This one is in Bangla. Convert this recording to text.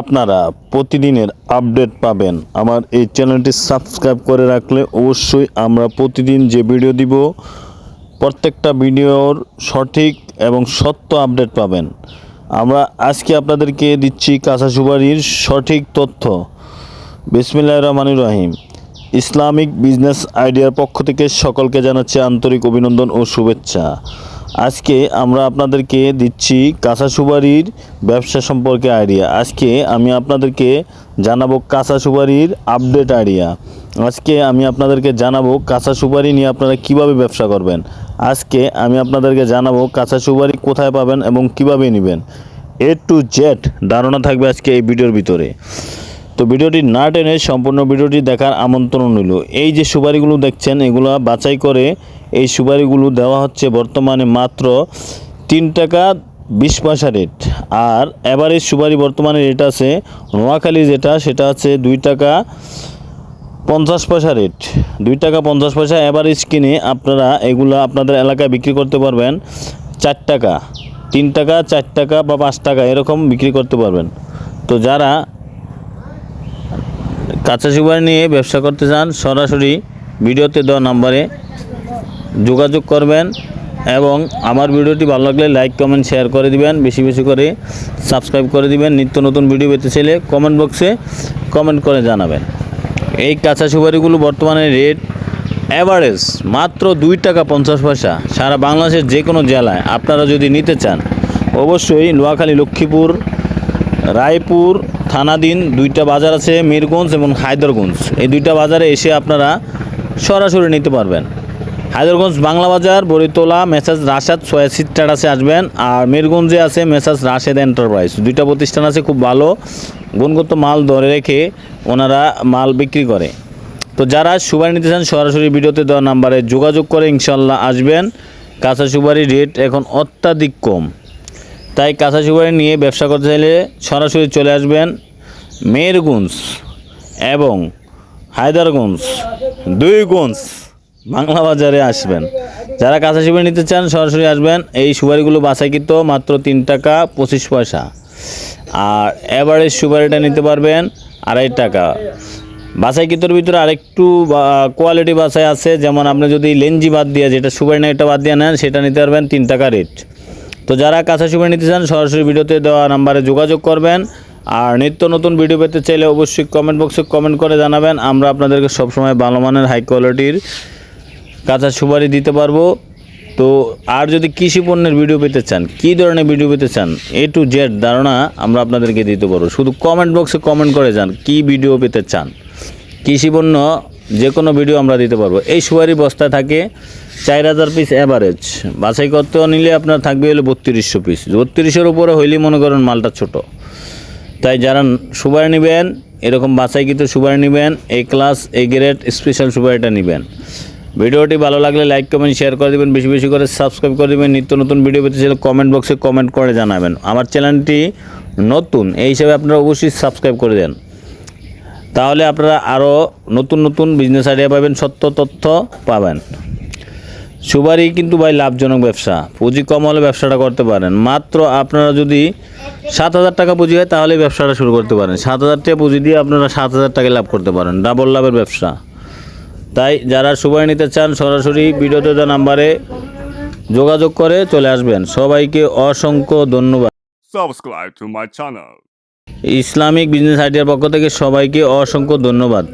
আপনারা প্রতিদিনের আপডেট পাবেন। আমার এই চ্যানেলটি সাবস্ক্রাইব করে রাখলে অবশ্যই আমরা প্রতিদিন যে ভিডিও দিব, প্রত্যেকটা ভিডিওর সঠিক এবং সত্য আপডেট পাবেন। আমরা আজকে আপনাদেরকে দিচ্ছি কাঁচা সুপারির সঠিক তথ্য। বিসমিল্লাহ রহমানুর রহিম। ইসলামিক বিজনেস আইডিয়ার পক্ষ থেকে সকলকে জানাচ্ছে আন্তরিক অভিনন্দন ও শুভেচ্ছা। আজকে আমরা আপনাদেরকে দিচ্ছি কাঁচা সুপারির ব্যবসা সম্পর্কে আইডিয়া। আজকে আমি আপনাদেরকে জানাব কাঁচা সুপারির আপডেট আইডিয়া। আজকে আমি আপনাদেরকে জানাব কাঁচা সুপারি নিয়ে আপনারা কীভাবে ব্যবসা করবেন। আজকে আমি আপনাদেরকে জানাব কাঁচা সুপারি কোথায় পাবেন এবং কীভাবে নেবেন। এ টু জেড ধারণা থাকবে আজকে এই ভিডিওর ভিতরে। তো ভিডিওটি না টেনে সম্পূর্ণ ভিডিওটি দেখার আমন্ত্রণ রইল। এই যে সুপারিগুলো দেখছেন, এগুলো বাছাই করে এই সুপারিগুলো দেওয়া হচ্ছে বর্তমানে মাত্র তিন টাকা বিশ পয়সা রেট। আর এভারেজ সুপারি বর্তমানে রেট আছে, নোয়াখালী যেটা, সেটা আছে দুই টাকা পঞ্চাশ পয়সা রেট। দুই টাকা পঞ্চাশ পয়সা অ্যাভারেজ কিনে আপনারা এগুলো আপনাদের এলাকায় বিক্রি করতে পারবেন চার টাকা। তিন টাকা, চার টাকা বা পাঁচ টাকা এরকম বিক্রি করতে পারবেন। তো যারা কাঁচা সুপারি নিয়ে ব্যবসা করতে চান, সরাসরি ভিডিওতে দেওয়া নাম্বারে যোগাযোগ করবেন এবং আমার ভিডিওটি ভালো লাগলে লাইক, কমেন্ট শেয়ার করে দিবেন। বেশি বেশি করে সাবস্ক্রাইব করে দিবেন। নিত্য নতুন ভিডিও পেতে চাইলে কমেন্ট বক্সে কমেন্ট করে জানাবেন। এই কাঁচা সুপারিগুলো বর্তমানে রেট অ্যাভারেজ মাত্র দুই টাকা পঞ্চাশ পয়সা। সারা বাংলাদেশের যে কোনো জেলায় আপনারা যদি নিতে চান, অবশ্যই নোয়াখালী, লক্ষ্মীপুর, রায়পুর, থানাধীন দুইটা বাজার আছে, মিরগঞ্জ এবং হায়দরগঞ্জ। এই দুইটা বাজারে এসে আপনারা সরাসরি নিতে পারবেন। হায়দরগঞ্জ বাংলা বাজার বরিতলা মেসাজ রাশাদ সোয়াসি টাটাসে আসবেন। আর মিরগঞ্জে আছে মেসাজ রাশেদ এন্টারপ্রাইজ। দুইটা প্রতিষ্ঠান আছে, খুব ভালো। গুণগত মাল ধরে রেখে ওনারা মাল বিক্রি করে। তো যারা সুপারি নিতে চান, সরাসরি ভিডিওতে দেওয়া নাম্বারে যোগাযোগ করে ইনশাল্লাহ আসবেন। কাঁচা সুপারির রেট এখন অত্যাধিক কম। তাই কাঁচা সুপারি নিয়ে ব্যবসা করতে চাইলে সরাসরি চলে আসবেন মেরগুঞ্জ এবং হায়দারগঞ্জ। দুইগঞ্জ বাংলা বাজারে আসবেন। যারা কাঁচা সুপারি নিতে চান, সরাসরি আসবেন। এই সুপারিগুলো বাছাইকৃত মাত্র তিন টাকা পঁচিশ পয়সা। আর এভারেজ সুপারিটা নিতে পারবেন আড়াই টাকা। বাছাইকৃতর ভিতরে আরেকটু কোয়ালিটি বাছাই আছে। যেমন আপনি যদি লেঞ্জি বাদ দিয়ে, যেটা সুপারি না, এটা বাদ দিয়ে নেন, সেটা নিতে পারবেন তিন টাকা রেট তো যারা কাঁচা সুপারি নিতে চান, সরাসরি ভিডিওতে দেওয়া নাম্বারে যোগাযোগ করবেন। আর নিত্য নতুন ভিডিও পেতে চাইলে অবশ্যই কমেন্ট বক্সে কমেন্ট করে জানাবেন। আমরা আপনাদেরকে সবসময় ভালো মানের হাই কোয়ালিটির কাঁচা সুপারি দিতে পারব। তো আর যদি কৃষি পণ্যের ভিডিও পেতে চান, কী ধরনের ভিডিও পেতে চান এ টু জেড ধারণা আমরা আপনাদেরকে দিতে পারব। শুধু কমেন্ট বক্সে কমেন্ট করে যান, কী ভিডিও পেতে চান। কৃষি পণ্য যে কোনো ভিডিও আমরা দিতে পারব। এই সুপারি বস্তায় থাকে চার হাজার পিস অ্যাভারেজ বাছাই করতে নিলে আপনার থাকবে হলো বত্রিশশো পিস বত্রিশের উপরে হইলেই মনে করেন মালটা ছোট। তাই যারা সুপারি নেবেন, এরকম বাছাইকৃত সুপারি নেবেন এই ক্লাস এই গ্রেড স্পেশাল সুপারিটা নেবেন। ভিডিওটি ভালো লাগলে লাইক কমেন্ট শেয়ার করে দেবেন, বেশি বেশি করে সাবস্ক্রাইব করে দেবেন, নিত্য নতুন ভিডিও পেতে চাইলে কমেন্ট বক্সে কমেন্ট করে জানাবেন। আমার চ্যানেলটি নতুন, এই হিসাবে আপনারা অবশ্যই সাবস্ক্রাইব করে দেন। তাহলে আপনারা আরও নতুন নতুন বিজনেস আইডিয়া পাবেন, সত্য তথ্য পাবেন। সুপারি কিন্তু ভাই লাভজনক ব্যবসা, পুঁজি কম হলে ব্যবসাটা করতে পারেন। মাত্র আপনারা যদি সাত হাজার টাকা পুঁজি হয় তাহলে ব্যবসাটা শুরু করতে পারেন। সাত হাজার টাকা পুঁজি দিয়ে আপনারা সাত হাজার টাকা লাভ করতে পারেন। ডাবল লাভের ব্যবসা। তাই যারা সবাই নিতে চান সরাসরি ভিডিওতে নাম্বারে যোগাযোগ করে চলে আসবেন। সবাইকে অসংখ্য ধন্যবাদ. ইসলামিক বিজনেস আইডিয়ার পক্ষ থেকে সবাইকে অসংখ্য ধন্যবাদ।